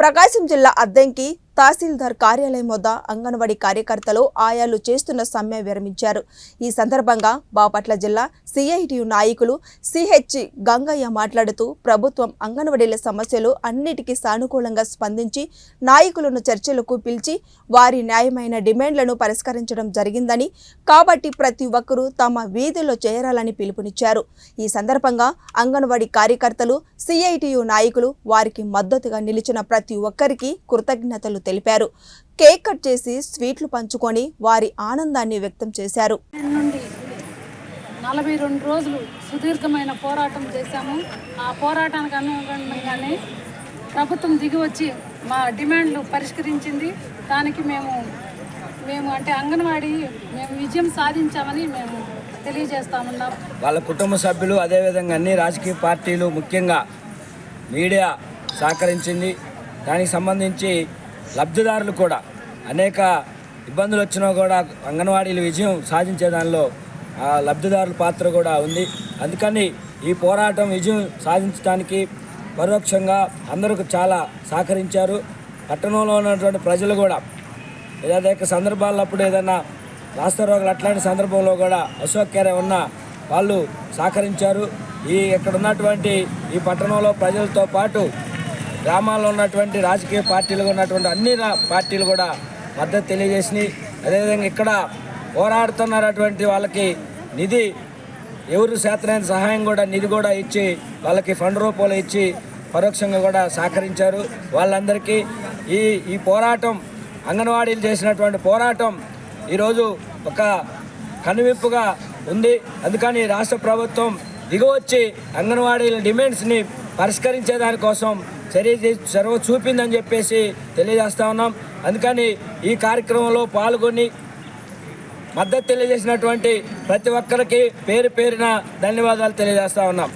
ప్రకాశం జిల్లా అద్దెంకి తహసీల్దార్ కార్యాలయం వద్ద అంగన్వాడీ కార్యకర్తలు ఆయాలు చేస్తున్న సమ్మె విరమించారు. ఈ సందర్భంగా బాపట్ల జిల్లా సిఐటియు నాయకులు సిహెచ్ గంగయ్య మాట్లాడుతూ ప్రభుత్వం అంగన్వాడీల సమస్యలు అన్నిటికీ సానుకూలంగా స్పందించి నాయకులను చర్చలకు పిలిచి వారి న్యాయమైన డిమాండ్లను పరిష్కరించడం జరిగిందని కాబట్టి ప్రతి ఒక్కరూ తమ వీధిలో చేరాలని పిలుపునిచ్చారు. ఈ సందర్భంగా అంగన్వాడీ కార్యకర్తలు సిఐటియు నాయకులు వారికి మద్దతుగా నిలిచిన ప్రతి ఒక్కరికి కృతజ్ఞతలు తెలిపారు. కేక్ కట్ చేసి స్వీట్లు పంచుకొని వారి ఆనందాన్ని వ్యక్తం చేశారు. నుండి నలభై రెండు రోజులు సుదీర్ఘమైన పోరాటం చేశాము. ఆ పోరాటానికి అనుగుణంగానే ప్రభుత్వం దిగి వచ్చి మా డిమాండ్లు పరిష్కరించింది. దానికి మేము మేము అంటే అంగన్వాడీ మేము విజయం సాధించామని మేము తెలియజేస్తామన్నాం. వాళ్ళ కుటుంబ సభ్యులు అదేవిధంగా అన్ని రాజకీయ పార్టీలు ముఖ్యంగా మీడియా సహకరించింది. దానికి సంబంధించి లబ్ధిదారులు కూడా అనేక ఇబ్బందులు వచ్చినా కూడా అంగన్వాడీలు విజయం సాధించే దానిలో లబ్ధిదారుల పాత్ర కూడా ఉంది. అందుకని ఈ పోరాటం విజయం సాధించడానికి పరోక్షంగా అందరూ చాలా సహకరించారు. పట్టణంలో ఉన్నటువంటి ప్రజలు కూడా ఏదైనా సందర్భాల్లో అప్పుడు ఏదైనా రాష్ట్ర రోగులు అట్లాంటి సందర్భంలో కూడా అసౌకర్యం ఉన్న వాళ్ళు సహకరించారు. ఈ ఇక్కడ ఉన్నటువంటి ఈ పట్టణంలో ప్రజలతో పాటు గ్రామాల్లో ఉన్నటువంటి రాజకీయ పార్టీలు ఉన్నటువంటి అన్ని పార్టీలు కూడా మద్దతు తెలియజేసినాయి. అదేవిధంగా ఇక్కడ పోరాడుతున్నటువంటి వాళ్ళకి నిధి ఎవరు శాతనైన సహాయం కూడా నిధి కూడా ఇచ్చి వాళ్ళకి ఫండ్ రూపంలో ఇచ్చి పరోక్షంగా కూడా సహకరించారు. వాళ్ళందరికీ ఈ ఈ పోరాటం అంగన్వాడీలు చేసినటువంటి పోరాటం ఈరోజు ఒక కనువిప్పుగా ఉంది. అందుకని రాష్ట్ర ప్రభుత్వం దిగవచ్చి అంగన్వాడీల డిమాండ్స్ని పరిష్కరించే దానికోసం చర్య చే- చొరవ చూపిందని చెప్పేసి తెలియజేస్తా ఉన్నాం. అందుకని ఈ కార్యక్రమంలో పాల్గొని మద్దతు తెలియజేసినటువంటి ప్రతి ఒక్కరికి పేరు పేరున ధన్యవాదాలు తెలియజేస్తా ఉన్నాం.